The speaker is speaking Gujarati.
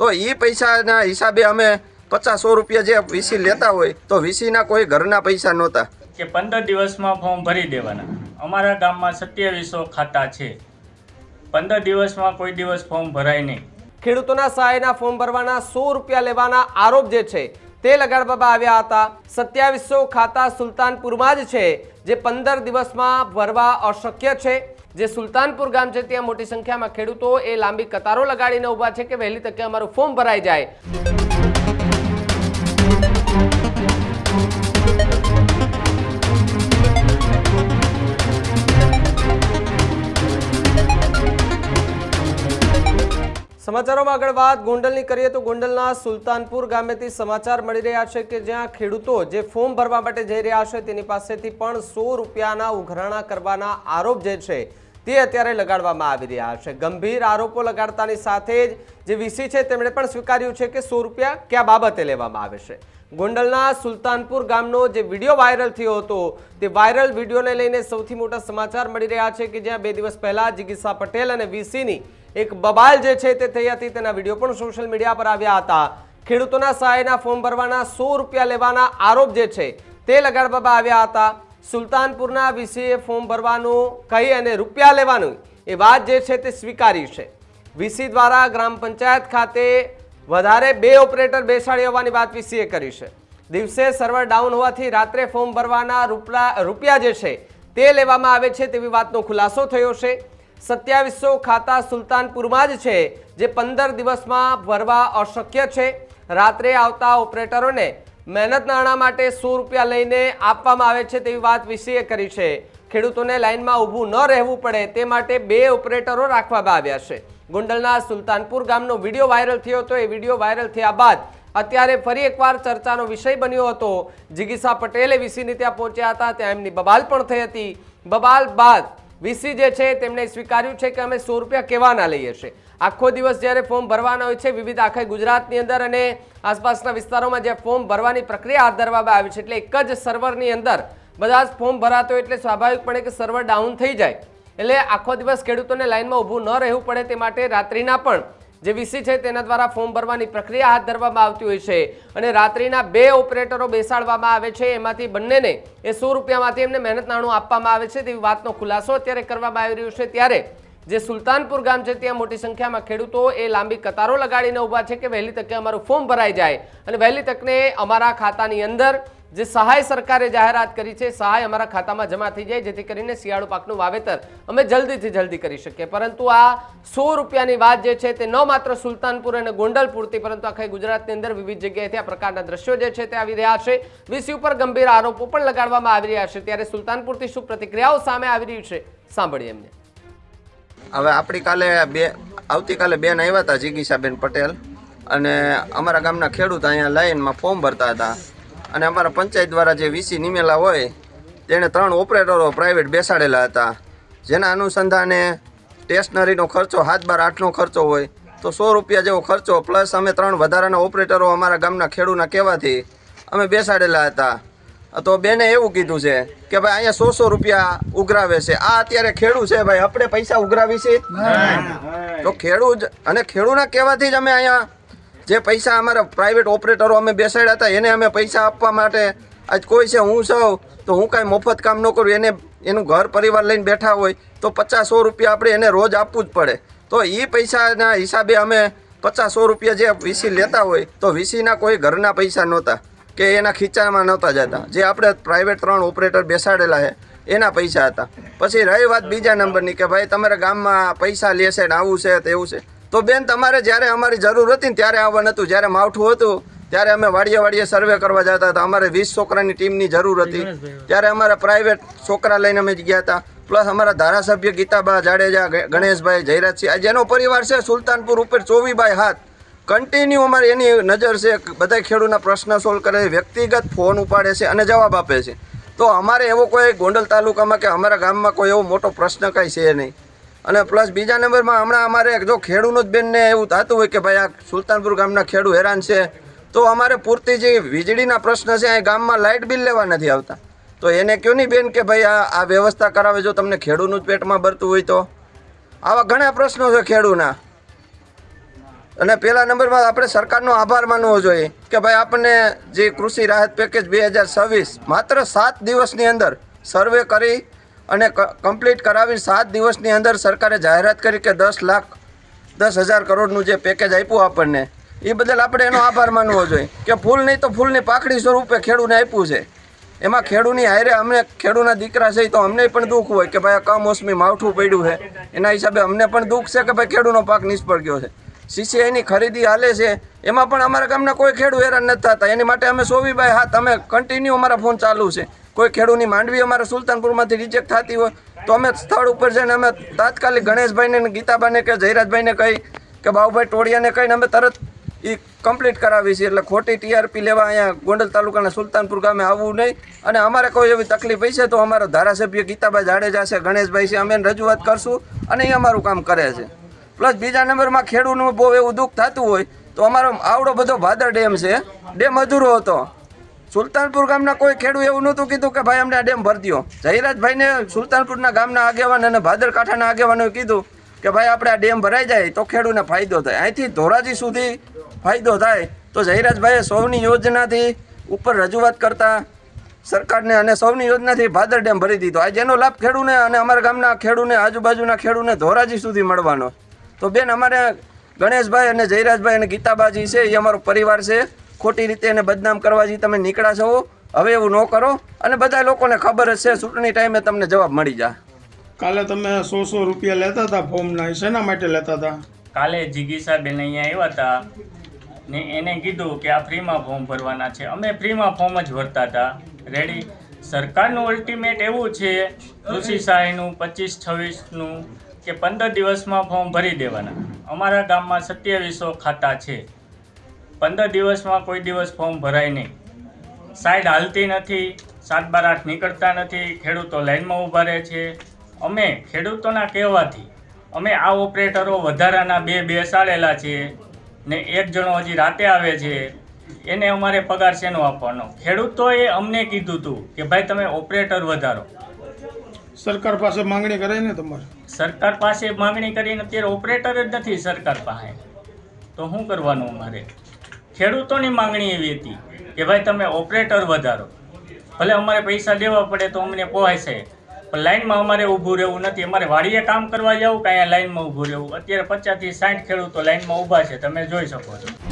તો એ પૈસાના હિસાબે અમે પચાસ સો રૂપિયા જે વીસી લેતા હોય તો વીસીના કોઈ ઘરના પૈસા નહોતા. કે પંદર દિવસમાં ફોર્મ ભરી દેવાના. અમારા ગામમાં સત્યાવીસો ખાતા છે. પંદર દિવસમાં કોઈ દિવસ ફોર્મ ભરાય નહીં. ખેડૂતોના સહાયના ફોર્મ ભરવાના સો રૂપિયા લેવાના આરોપ જે છે તે લગાડવામાં આવ્યા હતા. સત્યાવીસો ખાતા સુલતાનપુરમાં જ છે જે પંદર દિવસમાં ભરવા અશક્ય છે. જે સુલતાનપુર ગામ છે, ત્યાં મોટી સંખ્યામાં ખેડૂતો એ લાંબી કતારો લગાડીને ઊભા છે કે વહેલી તકે અમારું ફોર્મ ભરાઈ જાય. સમાચારોમાં આગળ વાત. ગોંડલની કરીએ તો ગોંડલના સુલતાનપુર ગામેથી સમાચાર મળી રહ્યા છે કે જ્યાં ખેડૂતો જે ફોર્મ ભરવા માટે જઈ રહ્યા છે, તેની પાસેથી પણ સો રૂપિયાના ઉઘરાણા કરવાના આરોપ જે છે, તે અત્યારે લગાડવામાં આવી રહ્યા છે. ગંભીર આરોપો લગાડતાની સાથે જ જે વીસી છે, તેમણે પણ સ્વીકાર્યું છે કે સો રૂપિયા કયા બાબતે લેવામાં આવે છે. ગોંડલના સુલતાનપુર ગામનો જે વીડિયો વાયરલ થયો હતો, તે વાયરલ વિડીયોને લઈને સૌથી મોટા સમાચાર મળી રહ્યા છે કે જ્યાં બે દિવસ પહેલા જિગીસા પટેલ અને વીસીની એક બબાલ જે છે તે થઈ હતી, તેના વીડિયો પણ સોશિયલ મીડિયા પર આવ્યા હતા. ખેડૂતોના સહાયના ફોર્મ ભરવાના સો રૂપિયા લેવાના આરોપ જે છે તે લગાડવામાં આવ્યા હતા. સુલતાનપુરના વીસીએ ફોર્મ ભરવાનું કહી અને રૂપિયા લેવાનું એ વાત જે છે તે સ્વીકારી છે. વીસી દ્વારા ગ્રામ પંચાયત ખાતે વધારે બે ઓપરેટર બેસાડી હોવાની વાત વીસીએ કરી છે. દિવસે સર્વર ડાઉન હોવાથી રાત્રે ફોર્મ ભરવાના રૂપિયા જે છે તે લેવામાં આવે છે તેવી વાતનો ખુલાસો થયો છે. સત્યાવીસો ખાતા સુલતાનપુરમાં જ છે, જે પંદર દિવસમાં ભરવા અશક્ય છે. રાત્રે આવતા ઓપરેટરોને મહેનત નાણાં માટે સો રૂપિયા લઈને આપવામાં આવે છે તેવી વાત વીસીએ કરી છે. ખેડૂતોને લાઇનમાં ઊભું ન રહેવું પડે તે માટે બે ઓપરેટરો રાખવામાં આવ્યા છે. ગોંડલના સુલતાનપુર ગામનો વીડિયો વાયરલ થયો હતો. એ વીડિયો વાયરલ થયા બાદ અત્યારે ફરી એકવાર ચર્ચાનો વિષય બન્યો હતો. જિગીસા પટેલે વીસીની ત્યાં પહોંચ્યા હતા. ત્યાં એમની બબાલ પણ થઈ હતી. બબાલ બાદ વીસી જે છે તેમણે સ્વીકાર્યું છે કે અમે સો રૂપિયા કેવાના લઈએ છીએ. આખો દિવસ જ્યારે ફોર્મ ભરવાના હોય છે, વિવિધ આખા ગુજરાતની અંદર અને આસપાસના વિસ્તારોમાં જે ફોર્મ ભરવાની પ્રક્રિયા હાથ ધરવામાં આવી છે, એટલે એક જ સર્વરની અંદર બધા જ ફોર્મ ભરાતો એટલે સ્વાભાવિકપણે કે સર્વર ડાઉન થઈ જાય. એટલે આખો દિવસ ખેડૂતોને લાઇનમાં ઊભું ન રહેવું પડે તે માટે રાત્રિના પણ જે વીસી છે તેના દ્વારા ફોર્મ ભરવાની પ્રક્રિયા હાથ ધરવામાં આવતી હોય છે અને રાત્રિના બે ઓપરેટરો બેસાડવામાં આવે છે. એમાંથી બંનેને એ સો રૂપિયામાંથી એમને મહેનત નાણું આપવામાં આવે છે તેવી વાતનો ખુલાસો અત્યારે કરવામાં આવી રહ્યો છે. ત્યારે જે સુલતાનપુર ગામ છે ત્યાં મોટી સંખ્યામાં ખેડૂતો એ લાંબી કતારો લગાડીને ઊભા છે કે વહેલી તકે અમારું ફોર્મ ભરાઈ જાય અને વહેલી તકને અમારા ખાતાની અંદર જે સહાય સરકારે જાહેરાત કરી છે, સહાય અમારા ખાતામાં જમા થઈ જાય, જેથી કરીને શિયાળુ પાકનું વાવેતર અમે જલ્દીથી જલ્દી કરી શકીએ. પરંતુ આ સો રૂપિયાની વાત જે છે તે ન માત્ર સુલતાનપુર અને ગોંડલ પૂરતી પરંતુ આખા ગુજરાતની અંદર વિવિધ જગ્યાએથી આ પ્રકારના દ્રશ્યો જે છે તે આવી રહ્યા છે. વીસી ઉપર ગંભીર આરોપો પણ લગાડવામાં આવી રહ્યા છે. ત્યારે સુલતાનપુરથી શું પ્રતિક્રિયાઓ સામે આવી રહી છે, સાંભળીએ એમને. હવે આપણી કાલે બે, આવતીકાલે બેન આવ્યા હતા જિગીસાબેન પટેલ અને અમારા ગામના ખેડૂત અહીંયા લાઈનમાં ફોર્મ ભરતા હતા. અને અમારા પંચાયત દ્વારા જે વીસી નિમેલા હોય તેણે ત્રણ ઓપરેટરો પ્રાઇવેટ બેસાડેલા હતા. જેના અનુસંધાને સ્ટેશનરીનો ખર્ચો હાથ બાર આઠનો ખર્ચો હોય તો સો રૂપિયા જેવો ખર્ચો પ્લસ અમે ત્રણ વધારાના ઓપરેટરો અમારા ગામના ખેડૂના કહેવાથી અમે બેસાડેલા હતા. તો બેને એવું કીધું છે કે ભાઈ અહીંયા સો સો રૂપિયા ઉઘરાવે છે. આ અત્યારે ખેડૂ છે ભાઈ આપણે પૈસા ઉઘરાવી છે? તો ખેડૂત અને ખેડૂના કહેવાથી જ અમે અહીંયા જે પૈસા અમારા પ્રાઇવેટ ઓપરેટરો અમે બેસાડ્યા હતા, એને અમે પૈસા આપવા માટે આજ કોઈ છે, હું સૌ તો હું કાંઈ મફત કામ ન કરું, એને, એનું ઘર પરિવાર લઈને બેઠા હોય, તો પચાસ સો રૂપિયા આપણે એને રોજ આપવું જ પડે. તો એ પૈસાના હિસાબે અમે પચાસ સો રૂપિયા જે વીસી લેતા હોય, તો વીસીના કોઈ ઘરના પૈસા નહોતા, કે એના ખીચામાં નહોતા જતા. જે આપણે પ્રાઇવેટ ત્રણ ઓપરેટર બેસાડેલા છે, એના પૈસા હતા. પછી રહી વાત બીજા નંબરની, કે ભાઈ તમારા ગામમાં પૈસા લેશે ને આવું છે, તેવું છે. તો બેન તમારે જ્યારે અમારી જરૂર હતી ને ત્યારે આવવા નહોતું જ્યારે માવઠું હતું ત્યારે અમે વાડીએ વાડીએ સર્વે કરવા જતા હતા. અમારે વીસ છોકરાની ટીમની જરૂર હતી. ત્યારે અમારા પ્રાઇવેટ છોકરા લઈને અમે ગયા હતા. પ્લસ અમારા ધારાસભ્ય ગીતાબા જાડેજા ગણેશભાઈ જયરાજસિંહ આ જેનો પરિવાર છે સુલતાનપુર ઉપર ચોવીભાઈ હાથ. કન્ટિન્યુ અમારે એની નજર છે બધા ખેડૂતના પ્રશ્ન સોલ્વ કરે છે વ્યક્તિગત ફોન ઉપાડે છે અને જવાબ આપે છે. તો અમારે એવો કોઈ ગોંડલ તાલુકામાં કે અમારા ગામમાં કોઈ એવો મોટો પ્રશ્ન કાંઈ છે નહીં. અને પ્લસ બીજા નંબરમાં હમણાં અમારે જો ખેડૂનું જ બેનને એવું થતું હોય કે ભાઈ આ સુલતાનપુર ગામના ખેડૂ હેરાન છે, તો અમારે પૂરતી જે વીજળીના પ્રશ્ન છે એ ગામમાં લાઇટ બિલ લેવા નથી આવતા. તો એને કયો નહીં બેન કે ભાઈ આ આ વ્યવસ્થા કરાવે જો તમને ખેડૂનું જ પેટમાં ભરતું હોય તો? આવા ઘણા પ્રશ્નો છે ખેડૂના. અને પહેલા નંબરમાં આપણે સરકારનો આભાર માનવો જોઈએ કે ભાઈ આપણને જે કૃષિ રાહત પેકેજ બે હજાર છવ્વીસ માત્ર સાત દિવસની અંદર સર્વે કરી અને કમ્પ્લીટ કરાવી સાત દિવસની અંદર સરકારે જાહેરાત કરી કે દસ લાખ, દસ હજાર કરોડનું જે પેકેજ આપ્યું આપણને, એ બદલ આપણે એનો આભાર માનવો જોઈએ. કે ફૂલ નહીં તો ફૂલની પાકડી સ્વરૂપે ખેડૂને આપ્યું છે. એમાં ખેડૂની હારે અમને, ખેડૂના દીકરા છે તો અમને પણ દુઃખ હોય કે ભાઈ આ કમોસમી માવઠું પડ્યું છે. એના હિસાબે અમને પણ દુઃખ છે કે ભાઈ ખેડૂનો પાક નિષ્ફળ ગયો છે. સીસીઆઈની ખરીદી હાલે છે. એમાં પણ અમારા ગામના કોઈ ખેડૂ હેરાન નથી થતા. એની માટે અમે સોવીભાઈ હા, તમે કન્ટિન્યુ અમારા ફોન ચાલુ છે. કોઈ ખેડૂની માંડવી અમારા સુલતાનપુરમાંથી રિજેક્ટ થતી હોય, તો અમે સ્થળ ઉપર જઈને અમે તાત્કાલિક ગણેશભાઈને ને ગીતાબાને કે જયરાજભાઈને કહી કે બાબુભાઈ ટોળિયાને કહીને અમે તરત એ કમ્પ્લીટ કરાવી છે. એટલે ખોટી ટીઆરપી લેવા અહીંયા ગોંડલ તાલુકાના સુલતાનપુર ગામે આવવું નહીં. અને અમારે કોઈ એવી તકલીફ હશે તો અમારો ધારાસભ્ય ગીતાભાઈ જાડેજા છે, ગણેશભાઈ છે, અમે રજૂઆત કરશું અને એ અમારું કામ કરે છે. પ્લસ બીજા નંબરમાં ખેડૂતનું બહુ એવું દુઃખ થતું હોય, તો અમારો આવડો બધો ભાદર ડેમ છે. ડેમ અધૂરો હતો. સુલતાનપુર ગામના કોઈ ખેડૂત એવું નહોતું કીધું કે ભાઈ અમને આ ડેમ ભરી દો જયરાજભાઈને સુલતાનપુરના ગામના આગેવાન અને ભાદરકાંઠાના આગેવાનોએ કીધું કે ભાઈ આપણે આ ડેમ ભરાઈ જાય તો ખેડૂતને ફાયદો થાય. અહીંથી ધોરાજી સુધી ફાયદો થાય. તો જયરાજભાઈએ સૌની યોજનાથી ઉપર રજૂઆત કરતા સરકારને અને સૌની યોજનાથી ભાદર ડેમ ભરી દીધો. આ જેનો લાભ ખેડૂને અને અમારા ગામના ખેડૂને, આજુબાજુના ખેડૂને ધોરાજી સુધી મળવાનો. તો બેન, અમારે ગણેશભાઈ અને જયરાજભાઈ અને ગીતાબાજી છે, એ અમારો પરિવાર છે. ખોટી રીતે એને બદનામ કરવાથી તમે નીકળ્યા છો હવે એવું ન કરો. અને બધા લોકોને ખબર જ છે ચૂંટણી ટાઈમે તમને જવાબ મળી જાય. કાલે તમે સો સો રૂપિયા લેતા હતા ફોર્મના શેના માટે લેતા હતા? કાલે જીગીસાબેન અહીંયા આવ્યા હતા ને એને કીધું કે આ ફ્રીમાં ફોર્મ ભરવાના છે. અમે ફ્રીમાં ફોર્મ જ ભરતા હતા. રેડી સરકારનું અલ્ટિમેટ એવું છે કૃષિ સહાયનું પચીસ છવ્વીસનું કે પંદર દિવસમાં ફોર્મ ભરી દેવાના. અમારા ગામમાં સત્યાવીસો ખાતા છે. પંદર દિવસમાં કોઈ દિવસ ફોર્મ ભરાય નહીં. સાઈડ હાલતી નથી સાત બાર આઠ નીકળતા નથી ખેડૂતો લાઈનમાં ઊભા રહે છે. અમે ખેડૂતોના કહેવાથી અમે આ ઓપરેટરો વધારાના બે બેસાડેલા છે ને એક જણો હજી રાતે આવે છે એને અમારે પગાર શેનો આપવાનો? ખેડૂતોએ અમને કીધું હતું કે ભાઈ તમે ઓપરેટર વધારો. સરકાર પાસે માંગણી કરાય ને તમારે? સરકાર પાસે માંગણી કરીને અત્યારે ઓપરેટર જ નથી સરકાર પાસે. તો શું કરવાનું અમારે? ખેડૂતોની માંગણી એવી હતી કે ભાઈ તમે ઓપરેટર વધારો. ભલે અમારે પૈસા દેવા પડે તો અમને પોહાય પણ લાઈનમાં અમારે ઊભું રહેવું નથી. અમારે વાડીએ કામ કરવા જવું કે લાઈનમાં ઊભું રહેવું? અત્યારે પચાસથી સાઠ ખેડૂતો લાઇનમાં ઊભા છે, તમે જોઈ શકો છો.